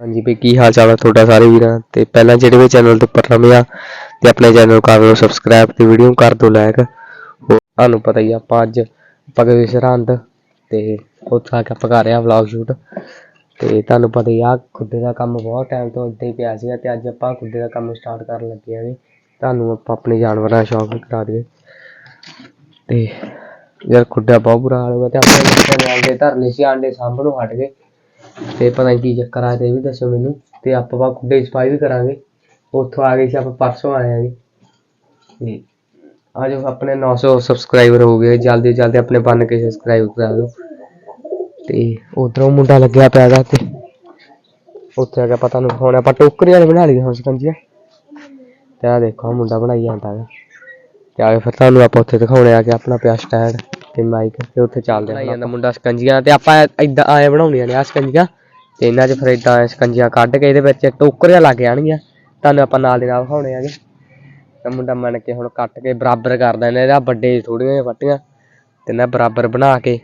ਹਾਂਜੀ ਬਈ ਕੀ ਹਾਲ ਚਾਲ ਹੈ ਤੁਹਾਡਾ ਸਾਰੇ ਵੀਰਾਂ ਤੇ ਪਹਿਲਾਂ ਜਿਹੜੇ ਵੀ ਚੈਨਲ ਦੇ ਉੱਪਰ ਨਵੇਂ ਆ ਤੇ ਆਪਣੇ ਚੈਨਲ ਕਰ ਲਓ ਸਬਸਕ੍ਰਾਈਬ ਤੇ ਵੀਡੀਓ ਕਰ ਦਿਓ ਲਾਈਕ ਤੁਹਾਨੂੰ ਪਤਾ ਹੀ ਆ, ਆਪਾਂ ਅੱਜ ਆਪਾਂ ਸਰਹੰਦ ਤੇ ਉੱਥੇ ਆ ਕੇ ਆਪਾਂ ਕਰ ਰਿਹਾ ਵਲੌਗ ਸ਼ੂਟ ਤੇ ਤੁਹਾਨੂੰ ਪਤਾ ਹੀ ਆ ਖੁੱਡੇ ਦਾ ਕੰਮ ਬਹੁਤ ਟਾਈਮ ਤੋਂ ਇੱਦਾਂ ਹੀ ਪਿਆ ਸੀਗਾ ਤੇ ਅੱਜ ਆਪਾਂ ਖੁੱਡੇ ਦਾ ਕੰਮ ਸਟਾਰਟ ਕਰਨ ਲੱਗੇ ਆਂਗੇ ਤੁਹਾਨੂੰ ਆਪਾਂ ਆਪਣੇ ਜਾਨਵਰਾਂ ਦਾ ਸ਼ੌਕ ਕਰਾ ਦਈਏ। ਤੇ ਯਾਰ ਖੁੱਡਾ ਬਹੁਤ ਬੁਰਾ ਹਾਲ ਹੋ ਗਿਆ ਤੇ ਆਪਣੇ ਬੱਚਿਆਂ ਨੇ ਆਂਡੇ ਧਰਨੇ ਸੀ ਆਂਡੇ ਸਾਂਭਣੋਂ ਹਟ ਗਏ। ਤੇ ਪਤਾ ਨਹੀਂ ਕੀ ਚੱਕਰ ਆ ਤੇ ਇਹ ਵੀ ਦੱਸੋ ਮੈਨੂੰ। ਤੇ ਆਪਾਂ ਬਾ ਖੁੱਡੇ ਸਫ਼ਾਈ ਵੀ ਕਰਾਂਗੇ। ਉੱਥੋਂ ਆ ਗਏ ਸੀ, ਆਪਾਂ ਪਰਸੋਂ ਆਏ ਆ ਜੀ। ਤੇ ਅੱਜ ਆਪਣੇ 900 ਸਬਸਕ੍ਰਾਈਬਰ ਹੋ ਗਏ। ਜਲਦੀ ਜਲਦੀ ਆਪਣੇ ਬਣ ਕੇ ਸਬਸਕ੍ਰਾਈਬ ਕਰਾ ਦਿਓ। ਤੇ ਉਧਰੋਂ ਮੁੰਡਾ ਲੱਗਿਆ ਪਿਆ ਗਾ ਤੇ ਉੱਥੇ ਆ ਕੇ ਪਤਾ ਨੂੰ ਹੁਣ ਆਪਾਂ ਟੋਕਰੀ ਵਾਲੇ ਬਣਾ ਲਈ ਹੁਣ ਸਕੰਜੀਆਂ। ਤੇ ਆ ਦੇਖੋ ਮੁੰਡਾ ਬਣਾਈ ਜਾਂਦਾ ਹੈ ਤੇ ਆ ਫਿਰ ਤੁਹਾਨੂੰ ਆਪਾਂ ਉੱਥੇ ਦਿਖਾਉਣੇ ਆ ਕਿ ਆਪਣਾ ਪਿਆ ਸਟੈਂਡ ਤੇ ਮਾਈਕ ਤੇ ਉੱਥੇ ਚੱਲਦੇ ਆ ਜਾਂਦਾ ਮੁੰਡਾ ਸਕੰਜੀਆਂ ਤੇ ਆਪਾਂ ਇਦਾਂ ਆਏ ਬਣਾਉਣੀਆਂ ਨੇ ਆ ਸਕੰਜੀਆਂ ਤੇ ਇਹਨਾਂ 'ਚ ਫਿਰ ਇਦਾਂ ਸਕੰਜੀਆਂ ਕੱਢ ਕੇ ਇਹਦੇ ਵਿੱਚ ਟੋਕਰੀਆਂ ਲੱਗ ਜਾਣਗੀਆਂ। ਤੁਹਾਨੂੰ ਆਪਾਂ ਨਾਲ ਦੇ ਨਾਲ ਦਿਖਾਉਣੇ ਆਗੇ। ਤੇ ਮੁੰਡਾ ਮੰਨ ਕੇ ਹੁਣ ਕੱਟ ਕੇ ਬਰਾਬਰ ਕਰਦਾ ਨੇ ਇਹਦਾ ਵੱਡੇ ਥੋੜੀਆਂ ਜਿਹੀਆਂ ਫੱਟੀਆਂ ਤੇ ਨਾ ਬਰਾਬਰ ਬਣਾ ਕੇ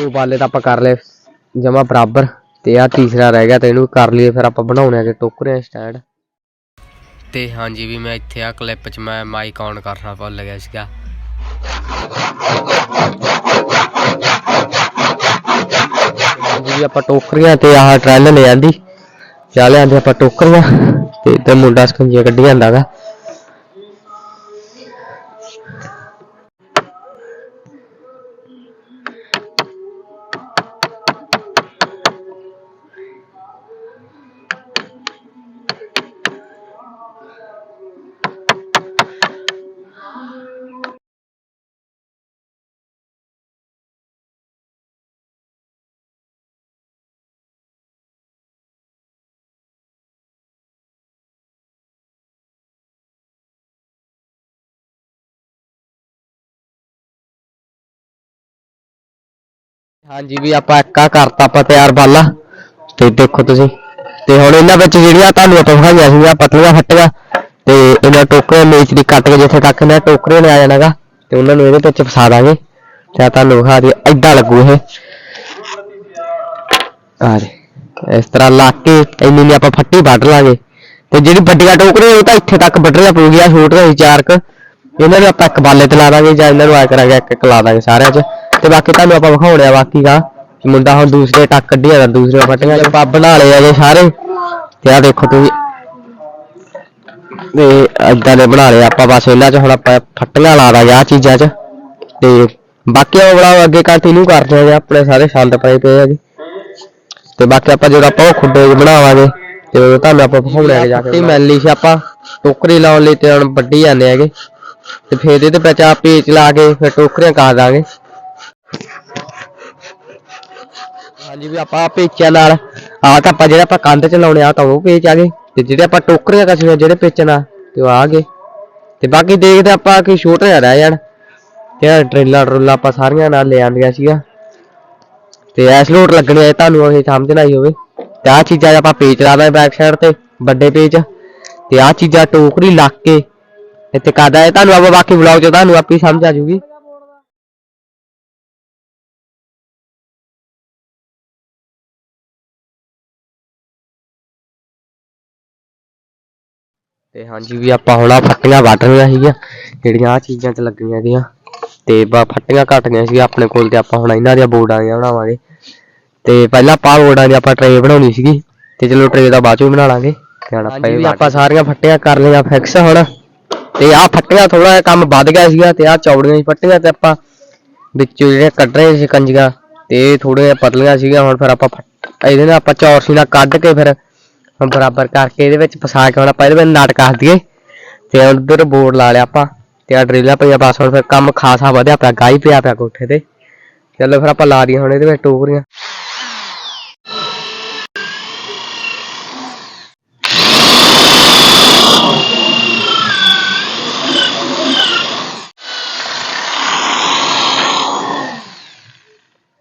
ਦੋ ਬਾਲੇ ਤਾਂ ਆਪਾਂ ਕਰ ਲਏ ਜਮਾ ਬਰਾਬਰ ਤੇ ਆ ਤੀਸਰਾ ਰਹਿ ਗਿਆ ਤੇ ਇਹਨੂੰ ਕਰ ਲਈਏ ਫਿਰ ਆਪਾਂ ਬਣਾਉਣੇ ਆ ਕਿ ਟੋਕਰੇ ਸਟੈਂਡ। ਤੇ ਹਾਂਜੀ ਵੀ ਮੈਂ ਇੱਥੇ ਆ ਕਲਿੱਪ 'ਚ ਮੈਂ ਮਾਈਕ ਆਨ ਕਰਨਾ ਭੁੱਲ ਗਿਆ ਸੀਗਾ। ਵੀ ਆਪਾਂ ਟੋਕਰੀਆਂ ਤੇ ਆਹ ਟਰੈਲ ਲੈ ਆਂਦੀ ਚਾ ਲਿਆਂਦੇ ਆਪਾਂ ਟੋਕਰੀਆਂ ਤੇ ਇੱਧਰ ਮੁੰਡਾ ਸਕੰਜੀਆਂ ਕੱਢੀ ਜਾਂਦਾ ਹਾਂਜੀ ਵੀ ਆਪਾਂ ਇੱਕਾ ਕਰਤਾ ਆਪਾਂ ਤਿਆਰ ਬਾਲਾ ਤੇ ਦੇਖੋ ਤੁਸੀਂ। ਤੇ ਹੁਣ ਇਹਨਾਂ ਵਿੱਚ ਜਿਹੜੀਆਂ ਤੁਹਾਨੂੰ ਆਪਾਂ ਵਿਖਾਈਆਂ ਸੀਗੀਆਂ, ਪਤਲੀਆਂ ਫੱਟੀਆਂ, ਤੇ ਇਹਨਾਂ ਟੋਕਰੇ ਮੇਚ ਦੀ ਕੱਟ ਕੇ ਜਿੱਥੇ ਤੱਕ ਇਹਨਾਂ ਟੋਕਰੇ ਨੇ ਆ ਜਾਣਾਗਾ, ਤੇ ਉਹਨਾਂ ਨੂੰ ਇਹਦੇ ਵਿੱਚ ਫਸਾ ਦਾਂਗੇ। ਤੇ ਆਹ ਤੁਹਾਨੂੰ ਵਿਖਾ ਦਈਏ ਐਦਾਂ ਲੱਗੂ ਇਹ। ਆ ਇਸ ਤਰ੍ਹਾਂ ਲਾ ਕੇ ਇੰਨੀ ਨਹੀਂ ਆਪਾਂ ਫੱਟੀ ਵੱਢ ਲਾਂਗੇ। ਤੇ ਜਿਹੜੀ ਵੱਡੀਆਂ ਟੋਕਰੀਆਂ ਉਹ ਤਾਂ ਇੱਥੇ ਤੱਕ ਵੱਢਣਾ ਪਊਗੀਆਂ ਛੋਟ ਰਹੀ ਚਾਰ ਕੁ। ਇਹਨਾਂ ਨੂੰ ਆਪਾਂ ਇੱਕ ਬਾਲੇ ਤੇ ਲਾ ਦਾਂਗੇ ਜਾਂ ਇਹਨਾਂ ਨੂੰ ਆ ਕਰਾਂਗੇ, ਇੱਕ ਇੱਕ ਲਾ ਦਾਂਗੇ ਸਾਰਿਆਂ 'ਚ। ਤੇ ਬਾਕੀ ਤੁਹਾਨੂੰ ਆਪਾਂ ਵਿਖਾਉਣੇ ਬਾਕੀ ਦਾ ਕਿ ਮੁੰਡਾ ਹੁਣ ਦੂਸਰੇ ਟੱਕ ਕੱਢੀ ਜਾਂਦਾ ਦੂਸਰੇ ਫਟੀਆਂ ਚ ਪਾ ਬਣਾ ਲਏ ਆ ਜੇ ਸਾਰੇ। ਤੇ ਆ ਦੇਖੋ ਤੁਸੀਂ। ਤੇ ਏਦਾਂ ਦੇ ਬਣਾ ਲਏ ਆਪਾਂ ਬਸ ਇਹਨਾਂ 'ਚ, ਹੁਣ ਆਪਾਂ ਫੱਟੀਆਂ ਲਾ ਦਾਂਗੇ ਆ ਚੀਜ਼ਾਂ 'ਚ। ਤੇ ਬਾਕੀ ਉਹ ਬੜਾ ਅੱਗੇ ਕੰਟੀਨਿਊ ਕਰਦੇ ਆ ਆਪਣੇ ਸਾਰੇ ਛੰਦ ਪਏ ਪਏ ਆ ਜੀ। ਤੇ ਬਾਕੀ ਆਪਾਂ ਜਦੋਂ ਆਪਾਂ ਉਹ ਖੁੱਡੇ ਜਿਹੇ ਬਣਾਵਾਂਗੇ, ਤੇ ਉਹ ਤੁਹਾਨੂੰ ਆਪਾਂ ਵਿਖਾਉਣੇ ਆ ਜਾ ਕੇ। ਮੈਲੀ ਸੀ ਆਪਾਂ, ਟੋਕਰੀ ਲਾਉਣ ਲਈ ਤੇ ਹੁਣ ਵੱਡੀ ਜਾਂਦੇ ਹੈਗੇ। ਤੇ ਫੇਰ ਇਹਦੇ ਵਿੱਚ ਆ ਪੇਚ ਲਾ ਕੇ, ਫਿਰ ਟੋਕਰੀਆਂ ਕਾ ਦਾਂਗੇ। ਹਾਂਜੀ ਵੀ ਆਪਾਂ ਪੇਚਾਂ ਨਾਲ, ਆਹ ਤਾਂ ਆਪਾਂ ਜਿਹੜਾ ਆਪਾਂ ਕੰਧ ਚ ਲਾਉਣੇ ਆ ਤਾਂ ਉਹ ਪੇਚ ਆ ਗਏ। ਤੇ ਜਿਹੜੇ ਆਪਾਂ ਟੋਕਰੀਆਂ ਕਸੀਆਂ ਜਿਹੜੇ ਪੇਚਣਾ ਤੇ ਉਹ ਆ ਗਏ। ਤੇ ਬਾਕੀ ਦੇਖਦੇ ਆਪਾਂ ਕਿ ਛੋਟੇ ਜਿਹਾ ਰਹਿ ਜਾਣ। ਤੇ ਟ੍ਰੇਲਰ ਟਰੂਲਾ ਆਪਾਂ ਸਾਰੀਆਂ ਨਾਲ ਲੈ ਆਂਦੀਆਂ ਸੀਗਾ ਤੇ ਐਸ ਲੋਟ ਲੱਗਣੇ ਆ ਤੁਹਾਨੂੰ ਇਹ ਸਮਝ ਨਾ ਆਈ ਹੋਵੇ। ਤੇ ਆਹ ਚੀਜ਼ਾਂ ਆਪਾਂ ਪੇਚ ਲਾ ਦਾਂਗੇ ਬੈਕ ਸਾਈਡ ਤੇ, ਵੱਡੇ ਪੇਚ। ਤੇ ਆਹ ਚੀਜ਼ਾਂ ਟੋਕਰੀ ਲੱਗ ਕੇ, ਇੱਥੇ ਕਾਦਾ ਹੈ ਤੁਹਾਨੂੰ ਆਪਾਂ ਬਾਕੀ ਵਲੌਗ ਚ, ਤੁਹਾਨੂੰ ਆਪੇ ਸਮਝ ਆ ਜੂਗੀ ਤੇ ਹਾਂਜੀ ਵੀ ਆਪਾਂ ਹੁਣ ਆ ਫੱਟੀਆਂ ਵੱਢ ਰਹੀਆਂ ਸੀਗੀਆਂ ਜਿਹੜੀਆਂ ਆ ਚੀਜ਼ਾਂ 'ਚ ਲੱਗੀਆਂ ਸੀਗੀਆਂ ਤੇ ਬਾ ਫੱਟੀਆਂ ਘੱਟ ਗਈਆਂ ਸੀ ਆਪਣੇ ਕੋਲ ਤੇ ਆਪਾਂ ਹੁਣ ਇਹਨਾਂ ਦੀਆਂ ਬੋਰਡਾਂ ਦੀਆਂ ਬਣਾਵਾਂਗੇ। ਤੇ ਪਹਿਲਾਂ ਆਪਾਂ ਬੋਰਡਾਂ ਦੀ ਆਪਾਂ ਟਰੇ ਬਣਾਉਣੀ ਸੀਗੀ ਤੇ ਚਲੋ ਟਰੇ ਦਾ ਬਾਅਦ ਚੋਂ ਬਣਾ ਲਾਂਗੇ। ਹੁਣ ਆਪਾਂ ਇਹ ਆਪਾਂ ਸਾਰੀਆਂ ਫੱਟੀਆਂ ਕਰ ਲਈਆਂ ਫਿਕਸ ਹੁਣ। ਤੇ ਆ ਫੱਟੀਆਂ ਥੋੜਾ ਜਿਹਾ ਕੰਮ ਵੱਧ ਗਿਆ ਸੀਗਾ ਤੇ ਆ ਚੌੜੀਆਂ ਸੀ ਫੱਟੀਆਂ ਤੇ ਆਪਾਂ ਵਿੱਚੋਂ ਜਿਹੜੇ ਕੱਢ ਰਹੇ ਸੀ ਕੰਜੀਆਂ ਤੇ ਥੋੜੇ ਜਿਹਾ ਪਤਲੀਆਂ ਸੀਗੀਆਂ ਹੁਣ ਫਿਰ ਆਪਾਂ ਇਹਦੇ ਨਾਲ ਆਪਾਂ ਚੌਰਸੀ ਨਾਲ ਕੱਢ ਕੇ ਫਿਰ ਹੁਣ ਬਰਾਬਰ ਕਰਕੇ ਇਹਦੇ ਵਿੱਚ ਫਸਾ ਕੇ ਹੁਣ ਆਪਾਂ ਇਹਦੇ ਵਿੱਚ ਨਟ ਕੱਸ ਦਈਏ। ਤੇ ਉਧਰ ਬੋਰਡ ਲਾ ਲਿਆ ਆਪਾਂ, ਤੇ ਆ ਡਰਿੱਲਾਂ ਪਈਆਂ ਬਸ, ਹੁਣ ਫਿਰ ਕੰਮ ਖਾਸਾ ਵਧਿਆ ਪਿਆ ਗਾਈ ਪਿਆ ਪਿਆ ਕੋਠੇ ਤੇ। ਚਲੋ ਫਿਰ ਆਪਾਂ ਲਾ ਦਈਏ ਹੁਣ ਇਹਦੇ ਵਿੱਚ ਟੋਕਰੀਆਂ।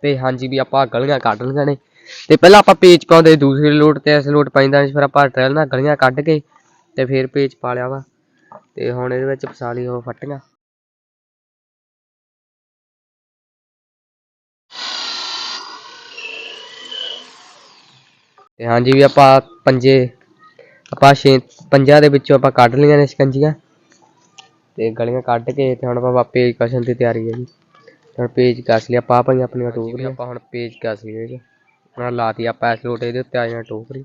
ਤੇ ਹਾਂਜੀ ਵੀ ਆਪਾਂ ਗਲੀਆਂ ਕੱਢ ਲਈਆਂ ਨੇ। ਤੇ ਪਹਿਲਾਂ ਆਪਾਂ ਪੇਜ ਪਾਉਂਦੇ ਦੂਸਰੀ ਲੋਟ ਤੇ ਇਸ ਲੋਟ ਪੈਂਦਾ ਨਹੀਂ ਫਿਰ ਆਪਾਂ ਟ੍ਰੇਲ ਨਾਲ ਗਲੀਆਂ ਕੱਢ ਕੇ ਤੇ ਫਿਰ ਪੇਜ ਪਾ ਲਿਆ ਵਾ। ਤੇ ਹੁਣ ਇਹਦੇ ਵਿੱਚ ਫਸਾ ਲਈ ਉਹ ਫੱਟੀਆਂ। ਤੇ ਹਾਂਜੀ ਵੀ ਆਪਾਂ ਪੰਜੇ ਆਪਾਂ ਛੇ ਪੰਜਾਂ ਦੇ ਵਿੱਚੋਂ ਆਪਾਂ ਕੱਢ ਲਈਆਂ ਨੇ ਸ਼ਿਕੰਜੀਆਂ। ਤੇ ਗਲੀਆਂ ਕੱਢ ਕੇ ਤੇ ਹੁਣ ਆਪਾਂ ਪੇਜ ਕਸ਼ਨ ਦੀ ਤਿਆਰੀ ਹੈ ਜੀ। ਹੁਣ ਪੇਜ ਕਸ ਲਿਆ ਪਾ ਪਈਆਂ ਆਪਣੀਆਂ ਟੋਕਰੀਆਂ ਆਪਾਂ ਹੁਣ ਪੇਜ ਕਸ ਲਈਏ ਜੀ। ਹੁਣ ਲਾਤੀ ਆਪਾਂ ਇਸ ਲੋਟੇ ਦੇ ਉੱਤੇ ਆ ਜਾਣਾ ਟੋਕਰੀ।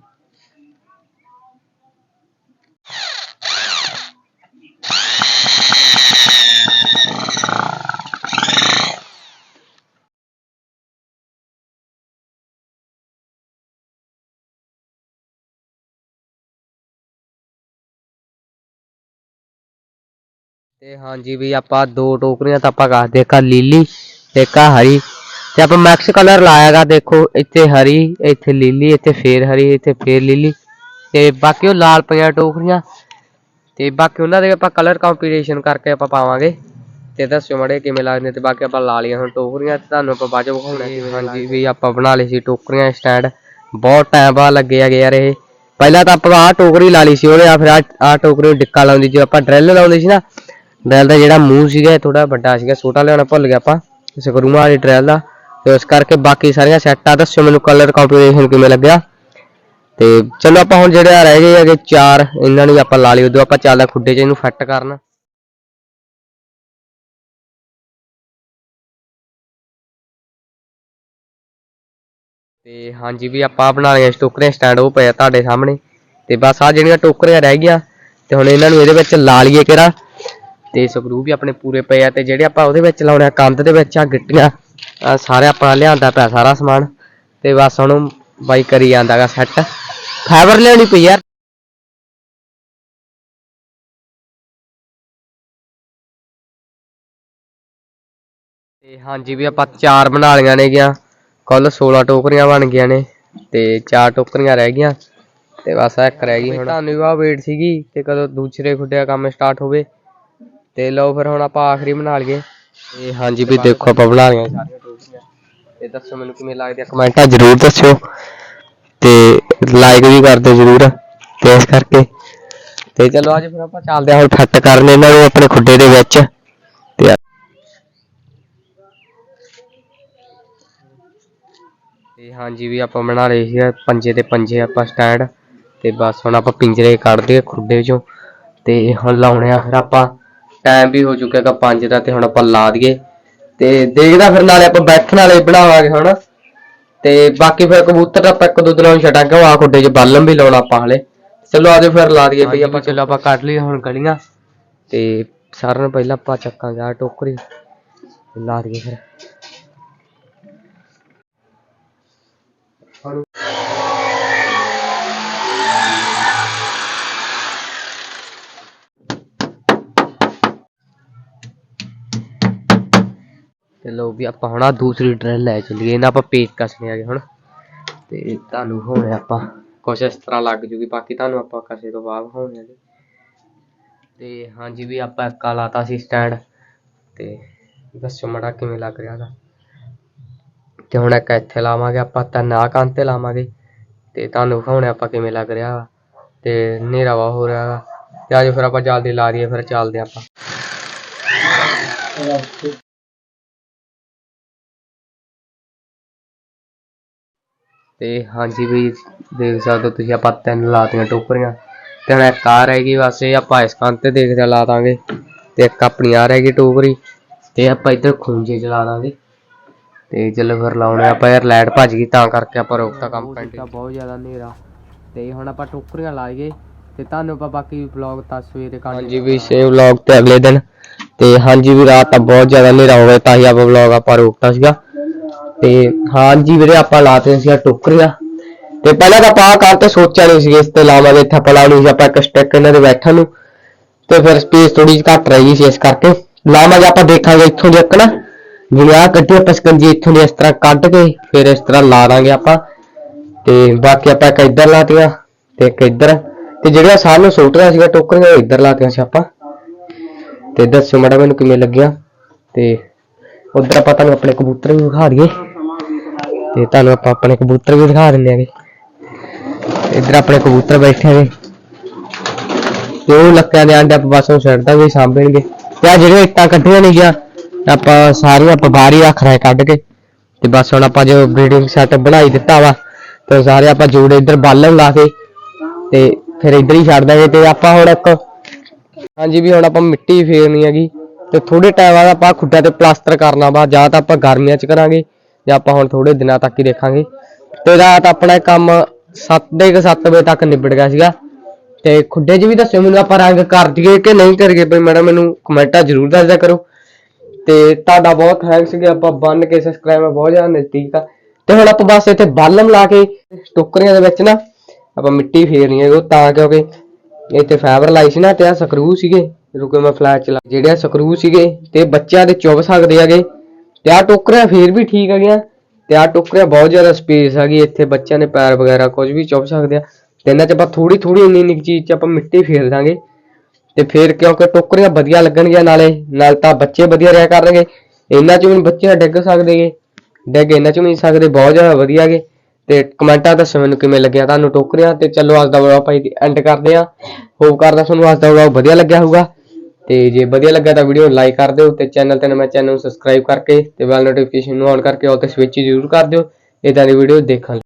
ਤੇ ਹਾਂਜੀ ਵੀ ਆਪਾਂ ਦੋ ਟੋਕਰੀਆਂ ਤਾਂ ਆਪਾਂ ਕਸ ਦੇਖਾ ਲੀਲੀ ਤੇ ਇੱਕ ਹਰੀ। ਤੇ ਆਪਾਂ ਮੈਕਸ ਕਲਰ ਲਾਇਆਗਾ ਦੇਖੋ ਇੱਥੇ ਹਰੀ ਇੱਥੇ ਲੀਲੀ ਇੱਥੇ ਫੇਰ ਹਰੀ ਇੱਥੇ ਫੇਰ ਲੀਲੀ। ਤੇ ਬਾਕੀ ਉਹ ਲਾਲ ਪਈਆਂ ਟੋਕਰੀਆਂ। ਤੇ ਬਾਕੀ ਉਹਨਾਂ ਦੇ ਆਪਾਂ ਕਲਰ ਕੰਪੀਟੀਸ਼ਨ ਕਰਕੇ ਆਪਾਂ ਪਾਵਾਂਗੇ। ਤੇ ਦੱਸਿਓ ਮੜੇ ਕਿਵੇਂ ਲੱਗਦੇ ਤੇ ਬਾਕੀ ਆਪਾਂ ਲਾ ਲਈਆਂ ਹੁਣ ਟੋਕਰੀਆਂ ਤੇ ਤੁਹਾਨੂੰ ਆਪਾਂ ਬਾਅਦ ਚ ਵਿਖਾਉਣਾ। ਹਾਂਜੀ ਵੀ ਆਪਾਂ ਬਣਾ ਲਈ ਸੀ ਟੋਕਰੀਆਂ ਸਟੈਂਡ ਬਹੁਤ ਟਾਈਮ ਬਾਅਦ ਲੱਗੇ ਹੈਗੇ ਯਾਰ ਇਹ। ਪਹਿਲਾਂ ਤਾਂ ਆਪਾਂ ਆਹ ਟੋਕਰੀ ਲਾ ਲਈ ਸੀ ਉਹਨੇ ਆ ਫਿਰ ਆਹ ਟੋਕਰੀ ਨੂੰ ਡਿੱਕਾ ਲਾਉਂਦੀ ਜੇ ਆਪਾਂ ਡਰਿਲ ਲਾਉਂਦੇ ਸੀ ਨਾ ਡਰਿਲ ਦਾ ਜਿਹੜਾ ਮੂੰਹ ਸੀਗਾ ਥੋੜਾ ਵੱਡਾ ਸੀਗਾ ਛੋਟਾ ਲਿਆਉਣਾ ਭੁੱਲ ਗਿਆ ਆਪਾਂ। ਸਕਰੂਆਂ ਵਾਲੀ ਡਰਿਲ ਦਾ। ਤੇ ਉਸ ਕਰਕੇ ਬਾਕੀ ਸਾਰੀਆਂ ਸੈੱਟਾਂ ਦੱਸਿਓ ਮੈਨੂੰ ਕਲਰ ਕੰਪੀਟੀਸ਼ਨ ਕਿਵੇਂ ਲੱਗਿਆ। ਤੇ ਚਲੋ ਆਪਾਂ ਹੁਣ ਜਿਹੜੇ ਆ ਰਹਿ ਗਏ ਹੈਗੇ ਚਾਰ, ਇਹਨਾਂ ਨੂੰ ਆਪਾਂ ਲਾ ਲਈ ਉਦੋਂ ਆਪਾਂ ਚੱਲਦਾ ਖੁੱਡੇ 'ਚ ਇਹਨੂੰ ਫਿੱਟ ਕਰਨ। ਤੇ ਹਾਂਜੀ ਵੀ ਆਪਾਂ ਬਣਾ ਲਈਆਂ ਟੋਕਰੀਆਂ ਸਟੈਂਡ ਉਹ ਪਿਆ ਤੁਹਾਡੇ ਸਾਹਮਣੇ। ਤੇ ਬਸ ਆ ਜਿਹੜੀਆਂ ਟੋਕਰੀਆਂ ਰਹਿ ਗਈਆਂ, ਤੇ ਹੁਣ ਇਹਨਾਂ ਨੂੰ ਇਹਦੇ ਵਿੱਚ ਲਾ ਲਈਏ ਕਿਹੜਾ। ਤੇ ਸਕਰੂ ਵੀ ਆਪਣੇ ਪੂਰੇ ਪਏ ਆ, ਤੇ ਜਿਹੜੇ ਆਪਾਂ ਉਹਦੇ ਵਿੱਚ ਲਾਉਣੇ ਆ, ਕੰਧ ਦੇ ਵਿੱਚ ਆ, ਗਿੱਟੀਆਂ। ਸਾਰੇ ਆਪਾਂ ਲਿਆਂਦਾ ਪਿਆ ਸਾਰਾ ਸਮਾਨ ਤੇ ਬਸ ਹੁਣ ਬਾਈ ਕਰੀ ਜਾਂਦਾਗਾ ਸੈੱਟ ਫਾਈਬਰ ਲਿਆਉਣੀ ਪਈ ਯਾਰ। ਤੇ ਹਾਂਜੀ ਵੀ ਆਪਾਂ ਚਾਰ ਬਣਾ ਲਈਆਂ ਨੇ ਗਿਆ ਕੁੱਲ 16 ਟੋਕਰੀਆਂ ਬਣ ਗਈਆਂ ਨੇ ਤੇ ਚਾਰ ਟੋਕਰੀਆਂ ਰਹਿ ਗਈਆਂ। ਤੇ ਬਸ ਇੱਕ ਰਹਿ ਗਈ ਹੁਣ। ਤੁਹਾਨੂੰ ਆ ਵੇਟ ਸੀਗੀ ਤੇ ਕਦੋਂ ਦੂਸਰੇ ਖੁੱਡੇ ਦਾ ਕੰਮ ਸਟਾਰਟ ਹੋਵੇ। ਤੇ ਲਓ ਫਿਰ ਹੁਣ ਆਪਾਂ ਆਖਰੀ ਬਣਾ ਲਈਏ। ਤੇ ਹਾਂਜੀ ਵੀ ਦੇਖੋ ਆਪਾਂ ਬਣਾ ਲਈਆਂ ਸਾਰੀਆਂ ਤੇ ਦੱਸੋ ਮੈਨੂੰ ਕਿਵੇਂ ਲੱਗਦੀਆਂ ਕਮੈਂਟਾਂ ਜ਼ਰੂਰ ਦੱਸਿਓ। ਤੇ ਲਾਈਕ ਵੀ ਕਰ ਦਿਓ ਜ਼ਰੂਰ। ਤੇ ਇਸ ਕਰਕੇ ਤੇ ਚਲੋ ਅੱਜ ਫਿਰ ਆਪਾਂ ਚੱਲਦੇ ਹਾਂ ਫਿੱਟ ਕਰਨ ਇਹਨਾਂ ਨੂੰ ਆਪਣੇ ਖੁੱਡੇ ਦੇ ਵਿੱਚ। ਤੇ ਤੇ ਹਾਂਜੀ ਵੀ ਆਪਾਂ ਬਣਾ ਲਏ ਸੀ ਪੰਜੇ ਤੇ ਪੰਜੇ ਆਪਾਂ ਸਟੈਂਡ ਤੇ ਬਸ ਹੁਣ ਆਪਾਂ ਪਿੰਜਰੇ ਕੱਢਦੇ ਖੁੱਡੇ ਚੋਂ। ਤੇ ਹੁਣ ਲਾਉਣੇ ਆ ਫਿਰ ਆਪਾਂ ਟਾਈਮ ਵੀ ਹੋ ਚੁੱਕਿਆ ਹੈਗਾ 5 ਦਾ ਤੇ ਹੁਣ ਆਪਾਂ ਲਾ ਦਈਏ। ਤੇ ਦੇਖਦਾ ਫਿਰ ਨਾਲੇ ਆਪਾਂ ਬੈਠਣ ਵਾਲੇ ਬਣਾਵਾਂਗੇ ਹੁਣ। ਤੇ ਬਾਕੀ ਫਿਰ ਕਬੂਤਰ ਤਾਂ ਆਪਾਂ ਇੱਕ ਦੋ ਦਿਨਾਂ ਨੂੰ ਉਹ ਆ ਖੁੱਡੇ 'ਚ ਬਾਲਮ ਵੀ ਲਾਉਣਾ ਆਪਾਂ ਹਲੇ। ਚਲੋ ਆਜੋ ਫਿਰ ਲਾ ਦਈਏ ਬਈ ਆਪਾਂ ਚਲੋ ਆਪਾਂ ਕੱਢ ਲਈ ਹੁਣ ਗਲੀਆਂ। ਤੇ ਸਾਰਿਆਂ ਨੂੰ ਪਹਿਲਾਂ ਆਪਾਂ ਚੱਕਾਂਗੇ ਆ ਟੋਕਰੀ। ਲਾ ਦਈਏ ਫਿਰ। ਤੇ ਲੋ ਵੀ ਆਪਾਂ ਹੁਣ ਆ ਦੂਸਰੀ ਡਰਿਲ ਲੈ ਚੱਲੀਏ। ਇਹਨਾਂ ਆਪਾਂ ਪੇਚ ਕੱਸਣੇ ਆਗੇ ਹੁਣ। ਤੇ ਤੁਹਾਨੂੰ ਹੁਣ ਆਪਾਂ ਕੁਛ ਇਸ ਤਰ੍ਹਾਂ ਲੱਗ ਜੂਗੀ। ਬਾਕੀ ਤੁਹਾਨੂੰ ਆਪਾਂ ਕਸੇ ਤੋਂ ਬਾਅਦ ਹੋਣੇ ਆਗੇ ਤੇ ਹਾਂਜੀ ਵੀ ਆਪਾਂ ਇੱਕਾ ਲਾਤਾ ਸੀ ਸਟੈਂਡ ਤੇ ਦੱਸੋ ਮੜਾ ਕਿਵੇਂ ਲੱਗ ਰਿਹਾ ਦਾ ਤੇ ਹੁਣ ਇੱਕ ਇੱਥੇ ਲਾਵਾਂਗੇ, ਆਪਾਂ ਤਿੰਨ ਨਾ ਕੰਨ ਤੇ ਲਾਵਾਂਗੇ। ਤੇ ਤੁਹਾਨੂੰ ਵਿਖਾਉਣੇ ਆਪਾਂ ਕਿਵੇਂ ਲੱਗ ਰਿਹਾ ਤੇ ਹਨੇਰਾ ਵਾ ਹੋ ਰਿਹਾ ਤੇ ਅੱਜ ਫਿਰ ਆਪਾਂ ਜਲਦੀ ਲਾ ਦਈਏ, ਫਿਰ ਚੱਲਦੇ ਆਪਾਂ। ਤੇ ਹਾਂਜੀ ਵੀ ਦੇਖ ਸਕਦੇ ਹੋ ਤੁਸੀਂ ਆਪਾਂ ਤਿੰਨ ਲਾਤੀਆਂ ਟੋਕਰੀਆਂ। ਤੇ ਹੁਣ ਇੱਕ ਆ ਰਹਿ ਗਈ ਬਸ ਇਹ ਆਪਾਂ ਇਸ ਕੰਨ ਤੇ ਦੇਖਦੇ ਲਾ ਦਾਂਗੇ। ਤੇ ਇੱਕ ਆਪਣੀ ਆ ਰਹਿ ਗਈ ਟੋਕਰੀ ਤੇ ਆਪਾਂ ਇੱਧਰ ਖੂੰਜੇ ਚ ਲਾ ਦਾਂਗੇ। ਤੇ ਚਲੋ ਫਿਰ ਲਾਉਣੇ ਆਪਾਂ ਯਾਰ ਲਾਈਟ ਭੱਜ ਗਈ ਤਾਂ ਕਰਕੇ ਆਪਾਂ ਰੋਕਤਾ ਕੰਮ ਪੈਂਟਿੰਗ ਬਹੁਤ ਜ਼ਿਆਦਾ ਹਨੇਰਾ। ਤੇ ਹੁਣ ਆਪਾਂ ਟੋਕਰੀਆਂ ਲਾਈਏ ਤੇ ਤੁਹਾਨੂੰ ਆਪਾਂ ਬਾਕੀ ਵਲੌਗ ਤਾਂ ਸਵੇਰੇ ਕਰ ਹਾਂਜੀ ਵੀ ਸੇਵ ਵਲੌਗ ਤੇ ਅਗਲੇ ਦਿਨ। ਤੇ ਹਾਂਜੀ ਵੀ ਰਾਤ ਤਾਂ ਬਹੁਤ ਜ਼ਿਆਦਾ ਹਨੇਰਾ ਹੋ ਗਿਆ ਤਾਂ ਹੀ ਆਪਾਂ ਵਲੌਗ ਆਪਾਂ ਰੋਕਤਾ ਸੀਗਾ। ਤੇ ਹਾਂਜੀ ਵੀਰੇ, ਆਪਾਂ ਲਾਤੇ ਸੀ ਟੋਕਰੀਆਂ ਤੇ ਪਹਿਲਾਂ ਤਾਂ ਆਪਾਂ ਆਹ ਕਰ ਤੇ ਸੋਚਿਆ ਨਹੀਂ ਸੀ ਇਸ ਤੇ ਲਾਵਾਂਗੇ, ਇੱਥੇ ਆਪਾਂ ਸੀ, ਆਪਾਂ ਇੱਕ ਸਟੈਕ ਇਹਨਾਂ ਦੇ ਬੈਠਣ ਨੂੰ। ਤੇ ਫਿਰ ਸਪੇਸ ਥੋੜੀ ਜਿਹੀ ਘੱਟ ਰਹੀ ਸੀ ਇਸ ਕਰਕੇ। ਲਾਵਾਂਗੇ, ਆਪਾਂ ਦੇਖਾਂਗੇ ਇੱਥੋਂ ਦੀ ਇੱਕ ਨਾ ਜਿਵੇਂ ਆਹ ਕੱਢੀ ਆਪਾਂ ਸਕੰਜੀ ਇੱਥੋਂ ਦੀ ਇਸ ਤਰ੍ਹਾਂ ਕੱਢ ਕੇ ਫਿਰ ਇਸ ਤਰ੍ਹਾਂ ਲਾ ਦਾਂਗੇ ਆਪਾਂ। ਤੇ ਬਾਕੀ ਆਪਾਂ ਇੱਕ ਇੱਧਰ ਲਾਤੀਆਂ ਤੇ ਇੱਕ ਇੱਧਰ। ਤੇ ਜਿਹੜੀਆਂ ਸਾਨੂੰ ਰਿਹਾ ਸੀਗਾ ਟੋਕਰੀਆਂ, ਉਹ ਇੱਧਰ ਲਾਤੀਆਂ ਸੀ ਆਪਾਂ। ਤੇ ਦੱਸਿਓ ਮਾੜਾ ਮੈਨੂੰ ਕਿਵੇਂ ਲੱਗਿਆ। ਤੇ ਉਧਰ ਆਪਾਂ ਤੁਹਾਨੂੰ ਆਪਣੇ ਕਬੂਤਰ ਵੀ ਦਿਖਾ ਦਈਏ। ਤੇ ਤੁਹਾਨੂੰ ਆਪਾਂ ਆਪਣੇ ਕਬੂਤਰ ਵੀ ਦਿਖਾ ਦਿੰਦੇ ਆਂਗੇ। ਇੱਧਰ ਆਪਣੇ ਕਬੂਤਰ ਬੈਠੇ ਨੇ। ਉਹ ਲੱਕਿਆਂ ਦੇ ਆਂਡੇ ਆਪਾਂ ਬਸ ਉਹ ਛੱਡ ਦਾਂਗੇ, ਸਾਂਭਣਗੇ। ਤੇ ਆ ਜਿਹੜੇ ਇੱਟਾਂ ਕੱਢੀਆਂ ਨੇ ਗਿਆ, ਆਪਾਂ ਸਾਰੀਆਂ ਆਪਾਂ ਬਾਹਰ ਹੀ ਰੱਖ ਰਹੇ ਕੱਢ ਕੇ। ਤੇ ਬਸ ਹੁਣ ਆਪਾਂ ਜੋ ਬਰੀਡਿੰਗ ਸੈਟ ਬਣਾਈ ਦਿੱਤਾ ਵਾ, ਤੇ ਸਾਰੇ ਆਪਾਂ ਜੋੜੇ ਇੱਧਰ ਬਾਲਣ ਲਾ ਕੇ, ਤੇ ਫਿਰ ਇੱਧਰ ਹੀ ਛੱਡ ਦਾਂਗੇ। ਤੇ ਆਪਾਂ ਹੁਣ ਇੱਕ ਹਾਂਜੀ ਵੀ ਹੁਣ ਆਪਾਂ ਮਿੱਟੀ ਫੇਰਨੀ ਹੈਗੀ। ਤੇ ਥੋੜੇ ਟਾਈਮ ਬਾਅਦ ਆਪਾਂ ਖੁੱਡਾ ਤੇ ਪਲਾਸਟਰ ਕਰਨਾ ਵਾ, ਜਾਂ ਤਾਂ ਆਪਾਂ ਗਰਮੀਆਂ 'ਚ ਕਰਾਂਗੇ, ਜਾਂ ਆਪਾਂ ਹੁਣ ਥੋੜੇ ਦਿਨਾਂ ਤੱਕ ਹੀ ਦੇਖਾਂਗੇ। ਤੇ ਰਾਤ ਆਪਣਾ ਕੰਮ 7:00 ਵਜੇ ਤੱਕ ਨਿਬੜ ਗਿਆ ਸੀਗਾ। ਤੇ ਖੁੱਡੇ 'ਚ ਵੀ ਦੱਸਿਓ ਮੈਨੂੰ ਆਪਾਂ ਰੰਗ ਕਰ ਦਈਏ ਕਿ ਨਹੀਂ ਕਰੀਏ, ਬਈ ਮੈਡਮ ਮੈਨੂੰ ਕਮੈਂਟਾਂ ਜ਼ਰੂਰ ਦੱਸ ਦਿਆ ਕਰੋ। ਤੇ ਤੁਹਾਡਾ ਬਹੁਤ ਥੈਂਕਸ ਕਿ ਆਪਾਂ ਬੰਨ ਕੇ ਸਬਸਕ੍ਰਾਈਬਰ ਬਹੁਤ ਜ਼ਿਆਦਾ ਨਜ਼ਦੀਕ ਆ ਤੇ ਹੁਣ ਆਪਾਂ ਬਸ ਇੱਥੇ ਬਾਲਮ ਲਾ ਕੇ ਟੋਕਰੀਆਂ ਦੇ ਵਿੱਚ ਨਾ ਆਪਾਂ ਮਿੱਟੀ ਫੇਰਨੀ ਹੈ ਉਹ ਤਾਂ ਕਿਉਂਕਿ ਇੱਥੇ ਫਾਈਬਰ ਲਾਈ ਸੀ ਨਾ, ਤੇ ਆ ਸਕਰੂ ਸੀਗੇ। ਰੁਕੋ ਮੈਂ ਫਲੈਸ਼ ਚਲਾ ਜਿਹੜੇ ਸਕਰੂ ਸੀਗੇ ਤੇ ਬੱਚਿਆਂ ਦੇ ਚੁੱਭ ਸਕਦੇ ਹੈਗੇ ਤੇ ਆ ਟੋਕਰੀਆਂ ਫੇਰ ਵੀ ਠੀਕ ਹੈਗੀਆਂ ਤੇ ਆ ਟੋਕਰੀਆਂ ਬਹੁਤ ਜ਼ਿਆਦਾ ਸਪੇਸ ਹੈਗੀ ਇੱਥੇ, ਬੱਚਿਆਂ ਦੇ ਪੈਰ ਵਗੈਰਾ ਕੁਝ ਵੀ ਚੁੱਭ ਸਕਦੇ ਆ। ਤੇ ਇਹਨਾਂ 'ਚ ਆਪਾਂ ਥੋੜੀ ਥੋੜੀ ਇੰਨੀ ਇੰਨੀ ਕੁ ਚੀਜ਼ 'ਚ ਆਪਾਂ ਮਿੱਟੀ ਫੇਰ ਦਾਂਗੇ। ਤੇ ਫੇਰ ਕਿਉਂਕਿ ਟੋਕਰੀਆਂ ਵਧੀਆ ਲੱਗਣਗੀਆਂ ਨਾਲੇ, ਨਾਲ ਤਾਂ ਬੱਚੇ ਵਧੀਆ ਰਿਹਾ ਕਰਨਗੇ। ਇਹਨਾਂ 'ਚ ਵੀ ਬੱਚੇ ਡਿੱਗ ਸਕਦੇਗੇ ਡਿੱਗ ਇਹਨਾਂ 'ਚ ਵੀ ਨਹੀਂ ਸਕਦੇ, ਬਹੁਤ ਜ਼ਿਆਦਾ ਵਧੀਆ ਗੇ ਤੇ ਕਮੈਂਟਾਂ ਦੱਸੋ ਮੈਨੂੰ ਕਿਵੇਂ ਲੱਗਿਆ ਤੁਹਾਨੂੰ ਟੋਕਰੀਆਂ ਤੇ ਚਲੋ ਅੱਜ ਦਾ ਵਲੌਗ ਭਾਈ ਐਂਡ ਕਰਦੇ ਆ ਹੋਪ ਕਰਦਾ ਤੁਹਾਨੂੰ ਅੱਜ ਦਾ ਵਲੌਗ ਵਧੀਆ ਲੱਗਿਆ ਹੋਊਗਾ। ਤੇ ਜੇ ਵਧੀਆ ਲੱਗਾ ਤਾਂ ਵੀਡੀਓ ਨੂੰ ਲਾਈਕ ਕਰ ਦਿਓ ਤੇ ਚੈਨਲ ਤੇ ਨਵਾਂ ਚੈਨਲ ਨੂੰ ਸਬਸਕ੍ਰਾਈਬ ਕਰਕੇ ਤੇ ਬੈਲ ਨੋਟੀਫਿਕੇਸ਼ਨ ਨੂੰ ਔਨ ਕਰਕੇ ਉਹ ਤੇ ਸਵਿਚ ਜ਼ਰੂਰ ਕਰ ਦਿਓ। ਇਦਾਂ ਦੀ ਵੀਡੀਓ ਦੇਖਣ ਲਈ